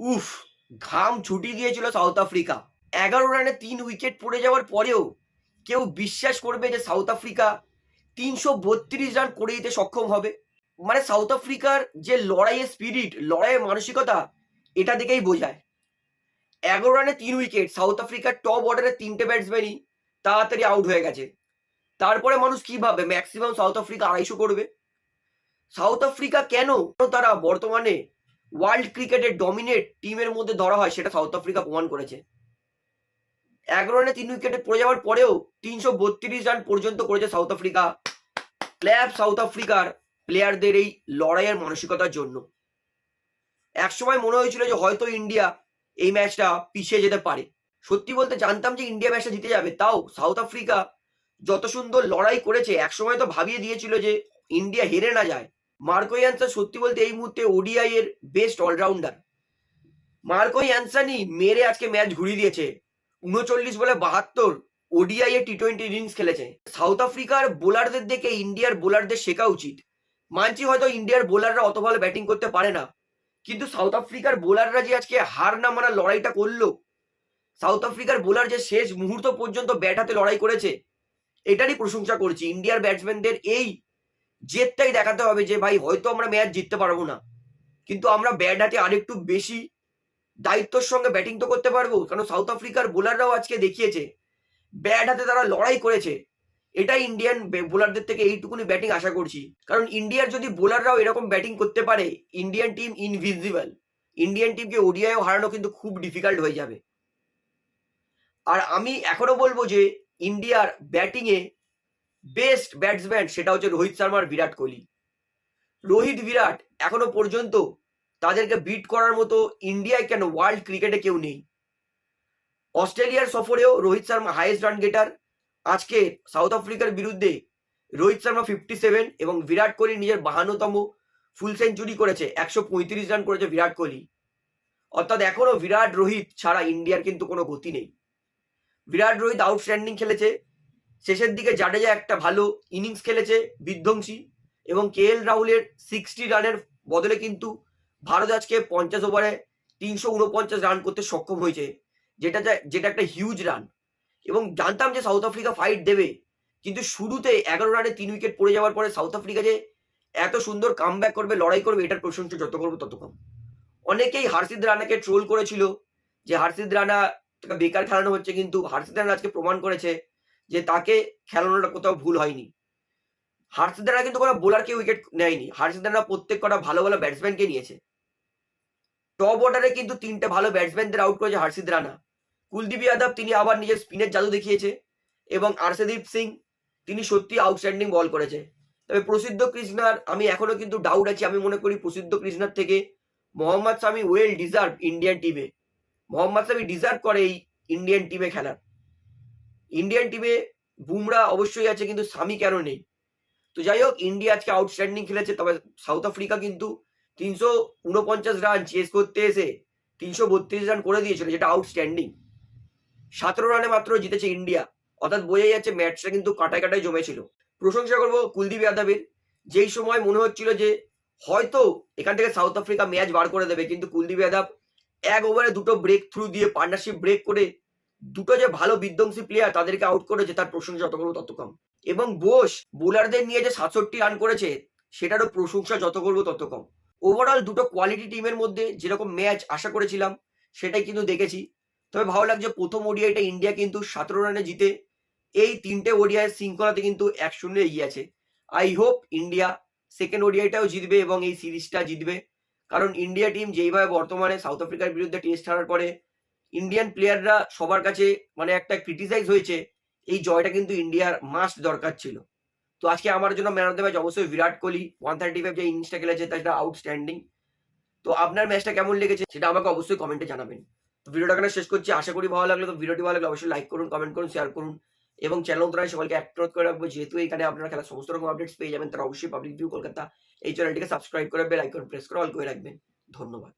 উফ, ঘাম ছুটি গিয়েছিল সাউথ আফ্রিকা এগারো রানে তিন উইকেট পড়ে যাওয়ার পরেও কেউ বিশ্বাস করবে যে সাউথ আফ্রিকা তিনশো বত্রিশ রান করে দিতে সক্ষম হবে। মানে সাউথ আফ্রিকার যে লড়াইয়ের স্পিরিট লড়াইয়ের মানসিকতা, এটা দেখেই বোঝায়। এগারো রানে তিন উইকেট সাউথ আফ্রিকার টপ অর্ডারের তিনটে ব্যাটসম্যানই তাড়াতাড়ি আউট হয়ে গেছে। তারপরে মানুষ কি ভাবে? ম্যাক্সিমাম সাউথ আফ্রিকা আড়াইশো করবে। সাউথ আফ্রিকা কেন তারা বর্তমানে ওয়ার্ল্ড ক্রিকেটের ডমিনেট টিমের মধ্যে ধরা হয়, সেটা সাউথ আফ্রিকা প্রমাণ করেছে। এগারো রানে তিন উইকেটে পড়ে যাওয়ার পরেও তিনশো বত্রিশ রান পর্যন্ত করেছে সাউথ আফ্রিকা। ক্ল্যাব সাউথ আফ্রিকার প্লেয়ারদের এই লড়াইয়ের মানসিকতার জন্য। একসময় মনে হয়েছিল যে হয়তো ইন্ডিয়া এই ম্যাচটা পিছিয়ে যেতে পারে। সত্যি বলতে জানতাম যে ইন্ডিয়া ম্যাচটা জিতে যাবে, তাও সাউথ আফ্রিকা যত সুন্দর লড়াই করেছে, একসময় তো ভাবিয়ে দিয়েছিল যে ইন্ডিয়া হেরে না যায়। মার্কো ইয়ানসান সত্যি বলতে এই মুহূর্তে ওডিআই এর বেস্ট অলরাউন্ডার মার্কো ইয়ানসানই মেরে আজকে ম্যাচ ঘুরিয়ে দিয়েছে। উনচল্লিশ বলে বাহাত্তর ওডিআই এ টি টোয়েন্টি ইনিংস খেলেছে। সাউথ আফ্রিকার বোলারদের দেখে ইন্ডিয়ার বোলারদের শেখা উচিত। মানছি হয়তো ইন্ডিয়ার বোলাররা অত ভালো ব্যাটিং করতে পারে না। কিন্তু সাউথ আফ্রিকার বোলাররা যে আজকে হার না মানার লড়াইটা করল সাউথ আফ্রিকার বোলার যে শেষ মুহূর্ত পর্যন্ত ব্যাট হাতে লড়াই করেছে, এটারই প্রশংসা করছি। ইন্ডিয়ার ব্যাটসম্যানদের এই জেদটাই দেখাতে হবে যে, ভাই, হয়তো আমরা ম্যাচ জিততে পারব না। কিন্তু আমরা ব্যাট হাতে আরেকটু বেশি দায়িত্বর সঙ্গে ব্যাটিং তো করতে পারব। কারণ সাউথ আফ্রিকার বোলাররাও আজকে দেখিয়েছে ব্যাট হাতে তারা লড়াই করেছে। এটাই ইন্ডিয়ান বোলারদের থেকে এইটুকুনি ব্যাটিং আশা করছি। কারণ ইন্ডিয়ার যদি বোলাররাও এরকম ব্যাটিং করতে পারে, ইন্ডিয়ান টিম ইনভিজিবল ইন্ডিয়ান টিমকে ওডিআইও হারানো কিন্তু খুব ডিফিকাল্ট হয়ে যাবে। আর আমি এখনও বলব যে, ইন্ডিয়ার ব্যাটিংয়ে বেস্ট ব্যাটসম্যান সেটা হচ্ছে রোহিত শর্মা বিরাট কোহলি। রোহিত বিরাট এখনও পর্যন্ত তাদেরকে বিট করার মতো ইন্ডিয়ায় কেন ওয়ার্ল্ড ক্রিকেটে কেউ নেই। অস্ট্রেলিয়ার সফরেও Rohit Sharma highest run getter আজকে সাউথ আফ্রিকার বিরুদ্ধে রোহিত শর্মা ফিফটি সেভেন এবং বিরাট কোহলি নিজের বাহান্নতম ফুল সেঞ্চুরি করেছে, একশো পঁয়ত্রিশ রান করেছে বিরাট কোহলি। অর্থাৎ এখনও বিরাট রোহিত ছাড়া ইন্ডিয়ার কিন্তু কোনো গতি নেই। বিরাট রোহিত আউটস্ট্যান্ডিং খেলেছে শেষের দিকে জাডেজা একটা ভালো ইনিংস খেলেছে বিধ্বংসী, এবং কে এল রাহুলের সিক্সটি রানের বদলে কিন্তু ভারত আজকে পঞ্চাশ ওভারে তিনশো উনপঞ্চাশ রান করতে সক্ষম হয়েছে, যেটা যেটা একটা হিউজ রান এবং জানতাম যে সাউথ আফ্রিকা ফাইট দেবে, কিন্তু শুরুতে এগারো রানে তিন উইকেট পড়ে যাওয়ার পরে সাউথ আফ্রিকা যে এত সুন্দর কাম করবে, লড়াই করবে, এটার প্রশংসা যত করব তত কম অনেকেই হার্ষিদ রানাকে ট্রোল করেছিল যে হার্ষিদ রানা বেকার খেলানো হচ্ছে, কিন্তু হার্ষিদ রানা আজকে প্রমাণ করেছে যে তাকে খেলানোটা কোথাও ভুল হয়নি। হার্ষিদ রানা কিন্তু কোনো বোলারকে উইকেট নেয়নি। হার্ষিদ রানা প্রত্যেক কটা ভালো ভালো ব্যাটসম্যানকে নিয়েছে। টপ অর্ডারে কিন্তু তিনটে ভালো ব্যাটসম্যানদের আউট করেছে হার্ষিদ রানা কুলদীপ যাদব, তিনি আবার নিজের স্পিনের জাদু দেখিয়েছে এবং আর্শদীপ সিং, তিনি সত্যি আউটস্ট্যান্ডিং বল করেছে। তবে প্রসিদ্ধ কৃষ্ণার, আমি এখনও কিন্তু ডাউট আছি, আমি মনে করি প্রসিদ্ধ কৃষ্ণার থেকে Mohammad Shami well deserve Indian টিমে মোহাম্মদ শামি ডিজার্ভ করে এই ইন্ডিয়ান টিমে খেলার। ইন্ডিয়ান টিমে বুমরা অবশ্যই আছে, কিন্তু সামি কেন নেই? তো যাই হোক ইন্ডিয়া আজকে আউটস্ট্যান্ডিং খেলেছে, তবে সাউথ আফ্রিকা কিন্তু তিনশো উনপঞ্চাশ রান চেস করতে এসে তিনশো বত্রিশ রান করে দিয়েছিল, যেটা আউটস্ট্যান্ডিং সতেরো রানে মাত্র জিতেছে ইন্ডিয়া অর্থাৎ বোঝাই যাচ্ছে ম্যাচটা কিন্তু কাটায় কাটায় জমেছিল। প্রশংসা করব কুলদীপ যাদবের। যেই সময় মনে হচ্ছিল যে হয়তো এখান থেকে সাউথ আফ্রিকা ম্যাচ বার করে দেবে, কিন্তু কুলদীপ যাদব এক ওভারে দুটো ব্রেক থ্রু দিয়ে পার্টনারশিপ ব্রেক করে দুটো যে ভালো বিধ্বংসী প্লেয়ার তাদেরকে আউট করেছে, তার প্রশংসা যত করব তত কম। এবং বোস বোলারদের নিয়ে যে সাতষট্টি রান করেছে, সেটারও প্রশংসা যত করব তত কম। ওভারঅল দুটো কোয়ালিটি টিমের মধ্যে যেরকম ম্যাচ আশা করেছিলাম, সেটাই কিন্তু দেখেছি। তবে ভালো লাগছে প্রথম ওডিআইটা ইন্ডিয়া কিন্তু সতেরো রানে জিতে, এই তিনটে ওডিআই শৃঙ্খলাতে কিন্তু এক শূন্য এগিয়ে আছে। আই হোপ ইন্ডিয়া সেকেন্ড ওডিআইটাও জিতবে এবং এই সিরিজটা জিতবে। কারণ ইন্ডিয়া টিম যেইভাবে বর্তমানে সাউথ আফ্রিকার বিরুদ্ধে টেস্ট হারার পরে ইন্ডিয়ান প্লেয়াররা সবার কাছে মানে একটা ক্রিটিসাইজ হয়েছে, এই জয়টা কিন্তু ইন্ডিয়ার মাস্ট দরকার ছিল। তো আজকে আমার জন্য ম্যান অফ দ্য ম্যাচ অবশ্যই Virat Kohli one thirty five যে ইনিংসটা খেলেছে তাটা আউটস্ট্যান্ডিং তো আপনার ম্যাচটা কেমন লেগেছে সেটা আমাকে অবশ্যই কমেন্টে জানাবেন। ভিডিওটা এখানে শেষ করছি, আশা করি ভালো লাগল। তো ভিডিওটি ভালো লাগলে অবশ্যই লাইক করুন কমেন্ট করুন শেয়ার করুন। এবং চ্যানেল নতুন সকলকে অ্যাক্ট্রোধ করে রাখব। যেহেতু এখানে আপনারা খেলার সমস্ত রকম আপডেটস পেয়ে যাবেন, তারা অবশ্যই পাবলিক ভিউ কলকাতা এই চ্যানেলটিকে সাবস্ক্রাইব করে বেল আইকন প্রেস করে অল করে রাখবেন। ধন্যবাদ।